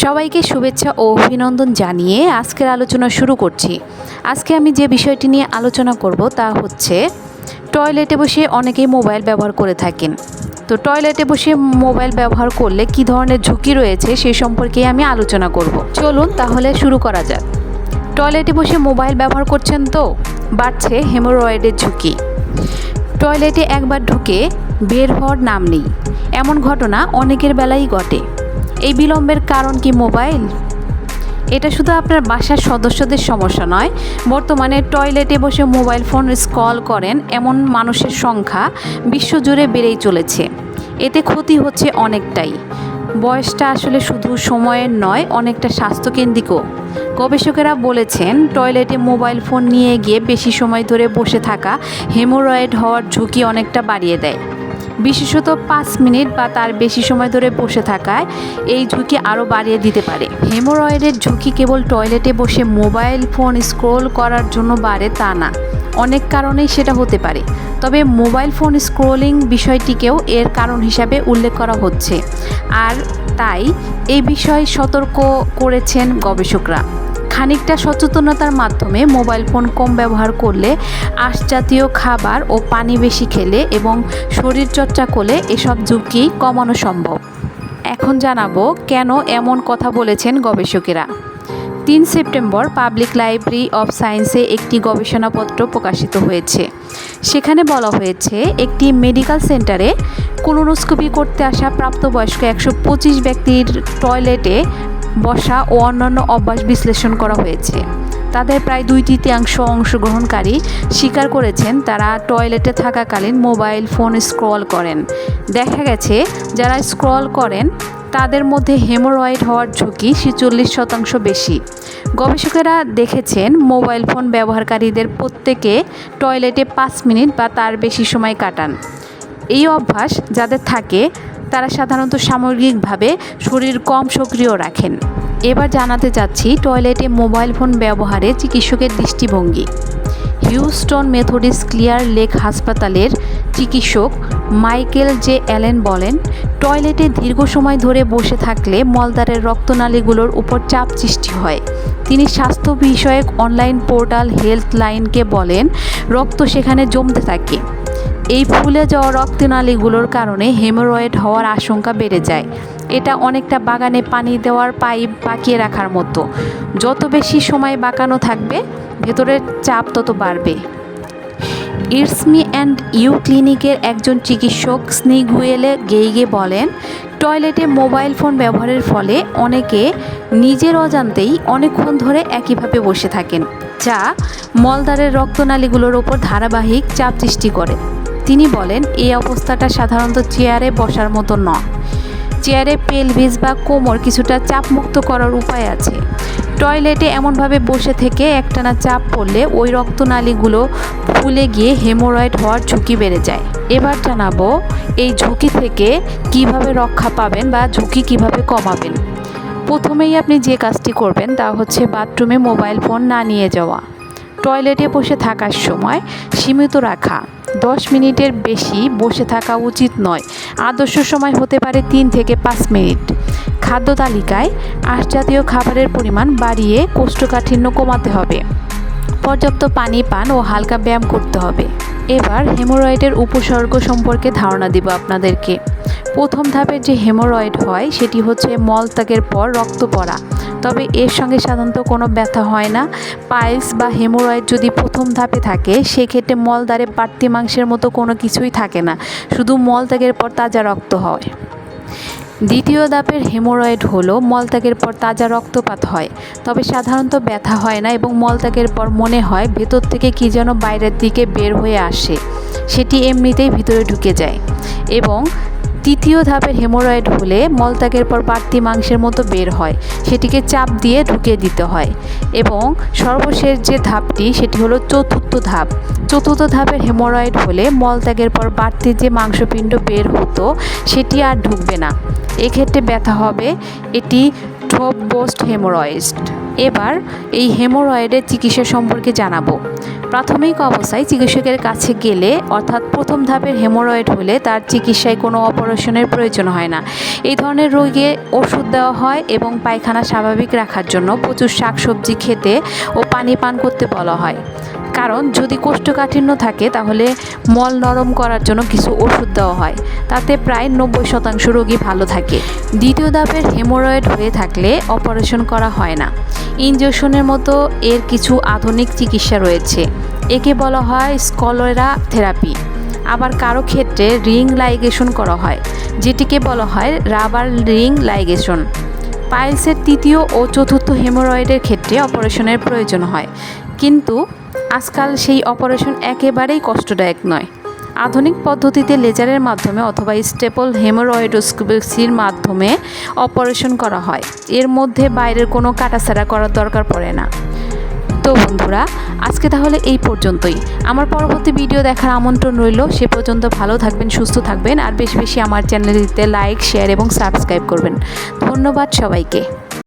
সবাইকে শুভেচ্ছা ও অভিনন্দন জানিয়ে আজকের আলোচনা শুরু করছি। আজকে আমি যে বিষয়টি নিয়ে আলোচনা করব তা হচ্ছে টয়লেটে বসে অনেকেই মোবাইল ব্যবহার করে থাকেন। তো টয়লেটে বসে মোবাইল ব্যবহার করলে কি ধরনের ঝুঁকি রয়েছে সে সম্পর্কে আমি আলোচনা করব। চলুন তাহলে শুরু করা যাক। টয়লেটে বসে মোবাইল ব্যবহার করছেন তো? বাড়ছে হেমোরয়েডের ঝুঁকি। টয়লেটে একবার ঢুকে বের হওয়ার নাম নেই। এমন ঘটনা অনেকের বেলাই ঘটে। এই বিলম্বের কারণ কি মোবাইল? এটা শুধু আপনার বাসার সদস্যদের সমস্যা নয়, বর্তমানে টয়লেটে বসে মোবাইল ফোন স্ক্রল করেন এমন মানুষের সংখ্যা বিশ্বজুড়ে বেড়েই চলেছে। এতে ক্ষতি হচ্ছে অনেকটাই। বয়সটা আসলে শুধু সময়ের নয়, অনেকটা স্বাস্থ্যকেন্দ্রিকও। গবেষকেরা বলেছেন, টয়লেটে মোবাইল ফোন নিয়ে গিয়ে বেশি সময় ধরে বসে থাকা হেমোরয়েড হওয়ার ঝুঁকি অনেকটা বাড়িয়ে দেয়। বিশেষত পাঁচ মিনিট বা তার বেশি সময় ধরে বসে থাকায় এই ঝুঁকি আরও বাড়িয়ে দিতে পারে। হেমোরয়েডের ঝুঁকি কেবল টয়লেটে বসে মোবাইল ফোন স্ক্রোল করার জন্য বাড়ে তা না। অনেক কারণেই সেটা হতে পারে। তবে মোবাইল ফোন স্ক্রোলিং বিষয়টিকেও এর কারণ হিসাবে উল্লেখ করা হচ্ছে। আর তাই এই বিষয়ে সতর্ক করেছেন গবেষকরা। খানিকটা সচেতনতার মাধ্যমে মোবাইল ফোন কম ব্যবহার করলে আঁশ জাতীয় খাবার ও পানি বেশি খেলে এবং শরীরচর্চা করলে এসব ঝুঁকি কমানো সম্ভব। এখন জানাব কেন এমন কথা বলেছেন গবেষকেরা। তিন সেপ্টেম্বর পাবলিক লাইব্রেরি অফ সায়েন্সে একটি গবেষণাপত্র প্রকাশিত হয়েছে। সেখানে বলা হয়েছে, একটি মেডিকেল সেন্টারে কোলোনোস্কোপি করতে আসা প্রাপ্তবয়স্ক একশো পঁচিশ ব্যক্তির টয়লেটে বসা ও অন্যান্য অভ্যাস বিশ্লেষণ করা হয়েছে। তাদের প্রায় দুই তৃতীয়াংশ অংশগ্রহণকারী স্বীকার করেছেন তারা টয়লেটে থাকাকালীন মোবাইল ফোন স্ক্রল করেন। দেখা গেছে, যারা স্ক্রল করেন, তাদের মধ্যে হেমোরয়েড হওয়ার ঝুঁকি ছেচল্লিশ শতাংশ বেশি। গবেষকেরা দেখেছেন, মোবাইল ফোন ব্যবহারকারীদের প্রত্যেকে টয়লেটে পাঁচ মিনিট বা তার বেশি সময় কাটান। এই অভ্যাস যাদের থাকে তারা সাধারণত সামগ্রিকভাবে শরীর কম সক্রিয় রাখেন। এবার জানাতে চাচ্ছি টয়লেটে মোবাইল ফোন ব্যবহারে চিকিৎসকের দৃষ্টিভঙ্গি। হিউস্টন মেথডিস ক্লিয়ার লেক হাসপাতালের চিকিৎসক মাইকেল জে অ্যালেন বলেন, টয়লেটে দীর্ঘ সময় ধরে বসে থাকলে মলদ্বারের রক্তনালীগুলোর উপর চাপ সৃষ্টি হয়। তিনি স্বাস্থ্য বিষয়ক অনলাইন পোর্টাল হেলথ লাইনকে বলেন, রক্ত সেখানে জমতে থাকে। এই ফুলে যাওয়া রক্তনালীগুলোর কারণে হেমোরয়েড হওয়ার আশঙ্কা বেড়ে যায়। এটা অনেকটা বাগানে পানি দেওয়ার পাইপ বাঁকিয়ে রাখার মতো। যত বেশি সময় বাঁকানো থাকবে, ভেতরের চাপ তত বাড়বে। ইটসমি অ্যান্ড ইউ ক্লিনিকের একজন চিকিৎসক স্নিগুয়েলে গেইগে বলেন, টয়লেটে মোবাইল ফোন ব্যবহারের ফলে অনেকে নিজের অজান্তেই অনেকক্ষণ ধরে একইভাবে বসে থাকেন, যা মলদ্বারের রক্তনালীগুলোর ওপর ধারাবাহিক চাপ সৃষ্টি করে। তিনি বলেন, এই অবস্থাটা সাধারণত চেয়ারে বসার মতো নয়। চেয়ারে পেলভিস বা কোমর কিছুটা চাপমুক্ত করার উপায় আছে। টয়লেটে এমনভাবে বসে থেকে একটানা চাপ পড়লে ওই রক্তনালীগুলো ফুলে গিয়ে হেমোরয়েড হওয়ার ঝুঁকি বেড়ে যায়। এবার জানাব, এই ঝুঁকি থেকে কীভাবে রক্ষা পাবেন বা ঝুঁকি কীভাবে কমাবেন? প্রথমেই আপনি যে কাজটি করবেন তা হচ্ছে বাথরুমে মোবাইল ফোন না নিয়ে যাওয়া। টয়লেটে বসে থাকার সময় সীমিত রাখা। দশ মিনিটের বেশি বসে থাকা উচিত নয়। আদর্শ সময় হতে পারে তিন থেকে পাঁচ মিনিট। খাদ্য তালিকায় আশ জাতীয় খাবারের পরিমাণ বাড়িয়ে কোষ্ঠকাঠিন্য কমাতে হবে। পর্যাপ্ত পানি, পান ও হালকা ব্যায়াম করতে হবে। এবার হেমোরয়েডের উপসর্গ সম্পর্কে ধারণা দিব আপনাদেরকে। প্রথম ধাপের যে হেমোরয়েড হয়, সেটি হচ্ছে মলত্যাগের পর রক্ত পড়া। তবে এর সঙ্গে সাধারণত কোনো ব্যথা হয় না। পাইলস বা হেমোরয়েড যদি প্রথম ধাপে থাকে, সেক্ষেত্রে মলদ্বারে বাড়তি মাংসের মতো কোনো কিছুই থাকে না। শুধু মলত্যাগের পর তাজা রক্ত হয়। দ্বিতীয় ধাপের হেমোরয়েড হলো মলত্যাগের পর তাজা রক্তপাত হয়। তবে সাধারণত ব্যথা হয় না এবং মলত্যাগের পর মনে হয় ভেতর থেকে কী যেন বাইরের দিকে বের হয়ে আসে। সেটি এমনিতেই ভিতরে ঢুকে যায়। এবং তৃতীয় ধাপের হেমোরয়েড হলে মলত্যাগের পর বাড়তি মাংসের মতো বের হয়, সেটিকে চাপ দিয়ে ঢুকিয়ে দিতে হয়। এবং সর্বশেষ যে ধাপটি, সেটি হলো চতুর্থ ধাপ। চতুর্থ ধাপের হেমোরয়েড হলে মলত্যাগের পর বাড়তি যে মাংসপিণ্ড বের হতো, সেটি আর ঢুকবে না। এক্ষেত্রে ব্যথা হবে, এটি স্ট্রোবোস্ট হেমোরয়েড। এবার এই হেমোরয়েডের চিকিৎসা সম্পর্কে জানাব। প্রাথমিক অবস্থায় চিকিৎসকের কাছে গেলে, অর্থাৎ প্রথম ধাপের হেমোরয়েড হলে তার চিকিৎসায় কোনো অপারেশনের প্রয়োজন হয় না। এই ধরনের রোগে ওষুধ দেওয়া হয় এবং পায়খানা স্বাভাবিক রাখার জন্য প্রচুর শাকসবজি খেতে ও পানি পান করতে বলা হয়। কারণ যদি কোষ্ঠকাঠিন্য থাকে, তাহলে মল নরম করার জন্য কিছু ওষুধ দেওয়া হয়। তাতে প্রায় নব্বই শতাংশ রোগী ভালো থাকে। দ্বিতীয় ধাপের হেমোরয়েড হয়ে থাকলে অপারেশন করা হয় না। ইনজেকশনের মতো এর কিছু আধুনিক চিকিৎসা রয়েছে। একে বলা হয় স্কলেরা থেরাপি। আবার কারও ক্ষেত্রে রিং লাইগেশন করা হয়, যেটিকে বলা হয় রাবার রিং লাইগেশন। পাইলসের তৃতীয় ও চতুর্থ হেমোরয়েডের ক্ষেত্রে অপারেশনের প্রয়োজন হয়। কিন্তু আজকাল সেই অপারেশন একেবারেই কষ্টদায়ক নয়। আধুনিক পদ্ধতিতে লেজারের মাধ্যমে অথবা স্টেপল হেমোরয়েডোস্কোপির মাধ্যমে অপারেশন করা হয়। এর মধ্যে বাইরের কোনো কাটাছাড়া করার দরকার পড়ে না। তো বন্ধুরা, আজকে তাহলে এই পর্যন্তই। আমার পরবর্তী ভিডিও দেখার আমন্ত্রণ রইল। সে পর্যন্ত ভালো থাকবেন, সুস্থ থাকবেন, আর বেশি বেশি আমার চ্যানেলটিতে লাইক, শেয়ার এবং সাবস্ক্রাইব করবেন। ধন্যবাদ সবাইকে।